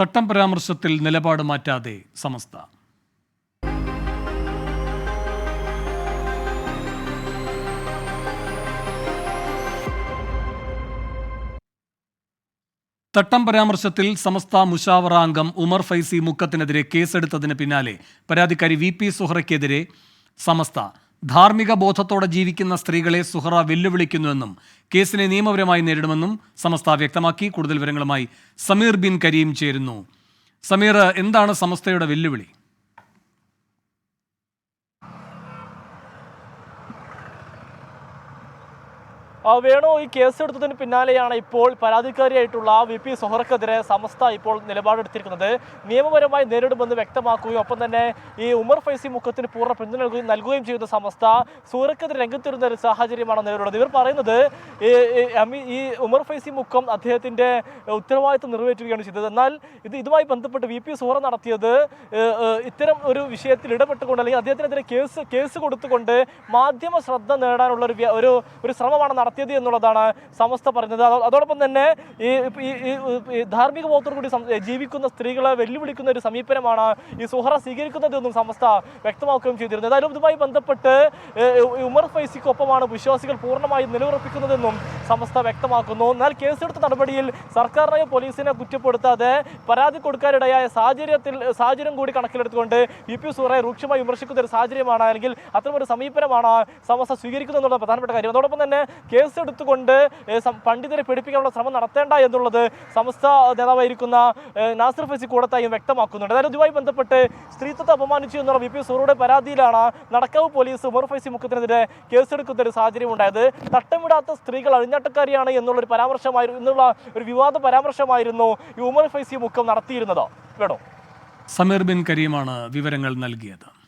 തട്ടം പരാമർശത്തിൽ നിലപാട് മാറ്റാതെ സമസ്ത. തട്ടം പരാമർശത്തിൽ സമസ്ത മുഷാവറ അംഗം ഉമർ ഫൈസി മുക്കത്തിനെതിരെ കേസെടുത്തതിന് പിന്നാലെ പരാതിക്കാരി വി പി സുഹറയ്ക്കെതിരെ സമസ്ത ധാർമ്മിക ബോധത്തോടെ ജീവിക്കുന്ന സ്ത്രീകളെ സുഹറ വെല്ലുവിളിക്കുന്നുവെന്നും കേസിനെ നിയമപരമായി നേരിടുമെന്നും സമസ്ത വ്യക്തമാക്കി. കൂടുതൽ വിവരങ്ങളുമായി സമീർ ബിൻ കരീം ചേരുന്നു. സമീർ എന്താണ് സമസ്തയുടെ വെല്ലുവിളി? വേണു ഈ കേസെടുത്തതിന് പിന്നാലെയാണ് ഇപ്പോൾ പരാതിക്കാരിയായിട്ടുള്ള വി പി സുഹറക്കെതിരെ സമസ്ത ഇപ്പോൾ നിലപാടെടുത്തിരിക്കുന്നത്. നിയമപരമായി നേരിടുമെന്ന് വ്യക്തമാക്കുകയും ഒപ്പം തന്നെ ഈ ഉമർ ഫൈസി മുഖത്തിന് പൂർണ പിന്തുണ നൽകുകയും ചെയ്യുന്ന സമസ്ത സൂറക്കെതിരെ രംഗത്തിരുന്ന ഒരു സാഹചര്യമാണ് നേരിടുന്നത്. ഇവർ പറയുന്നത് ഈ ഉമർ ഫൈസി മുക്കം അദ്ദേഹത്തിന്റെ ഉത്തരവാദിത്വം നിറവേറ്റുകയാണ് ചെയ്തത്. എന്നാൽ ഇത് ഇതുമായി ബന്ധപ്പെട്ട് വി പി സുഹറ നടത്തിയത് ഇത്തരം ഒരു വിഷയത്തിൽ ഇടപെട്ടുകൊണ്ട് അല്ലെങ്കിൽ അദ്ദേഹത്തിനെതിരെ കേസ് കേസ് കൊടുത്തുകൊണ്ട് മാധ്യമ ശ്രദ്ധ നേടാനുള്ള ഒരു ഒരു ശ്രമമാണ് നടത്തിയത് എന്നുള്ളതാണ് സമസ്ത പറഞ്ഞത്. അതോടൊപ്പം തന്നെ ഈ ധാർമ്മിക ബോധത്തോടു കൂടി ജീവിക്കുന്ന സ്ത്രീകളെ വെല്ലുവിളിക്കുന്ന ഒരു സമീപനമാണ് ഈ സുഹറ സ്വീകരിക്കുന്നത് എന്നും സമസ്ത വ്യക്തമാക്കുകയും ചെയ്തിരുന്നു. ഏതായാലും ഇതുമായി ബന്ധപ്പെട്ട് ഉമർ ഫൈസിക്കൊപ്പമാണ് വിശ്വാസികൾ പൂർണമായും നിലയുറപ്പിക്കുന്നതെന്നും from സമസ്ത വ്യക്തമാക്കുന്നു. എന്നാൽ കേസെടുത്ത നടപടിയിൽ സർക്കാരിനെയോ പോലീസിനെ കുറ്റപ്പെടുത്താതെ പരാതി കൊടുക്കാനിടയായ സാഹചര്യത്തിൽ സാഹചര്യം കൂടി കണക്കിലെടുത്തുകൊണ്ട് വി പി സൂറയെ രൂക്ഷമായി വിമർശിക്കുന്ന ഒരു സാഹചര്യമാണ് അല്ലെങ്കിൽ അത്തരമൊരു സമീപനമാണ് സമസ്ത സ്വീകരിക്കുന്നത് എന്നുള്ള പ്രധാനപ്പെട്ട കാര്യം. അതോടൊപ്പം തന്നെ കേസെടുത്തുകൊണ്ട് പണ്ഡിതരെ പിടിപ്പിക്കാനുള്ള ശ്രമം നടത്തേണ്ട എന്നുള്ളത് സമസ്ത നേതാവായിരിക്കുന്ന നാസർ ഫൈസി കൂടത്തായും വ്യക്തമാക്കുന്നുണ്ട്. അതായത് ഇതുമായി ബന്ധപ്പെട്ട് സ്ത്രീത്വത്തെ അപമാനിച്ചു എന്നുള്ള വി പി സൂറയുടെ പരാതിയിലാണ് നടക്കാവ് പോലീസ് ഉമർ ഫൈസി മുഖത്തിനെതിരെ കേസെടുക്കുന്ന ഒരു സാഹചര്യം ഉണ്ടായത് തട്ടമിടാത്ത സ്ത്രീകൾ അഴിഞ്ഞാട്ടക്കാരിയാണ് എന്നുള്ള ഒരു പരാമർശമായിരുന്നു എന്നുള്ള ഒരു വിവാദ പരാമർശമായിരുന്നു ഈ ഉമർ ഫൈസി മുഖം നടത്തിയിരുന്നത്. വേണോ? സമീർ ബിൻ കരീമാണ് വിവരങ്ങൾ നൽകിയത്.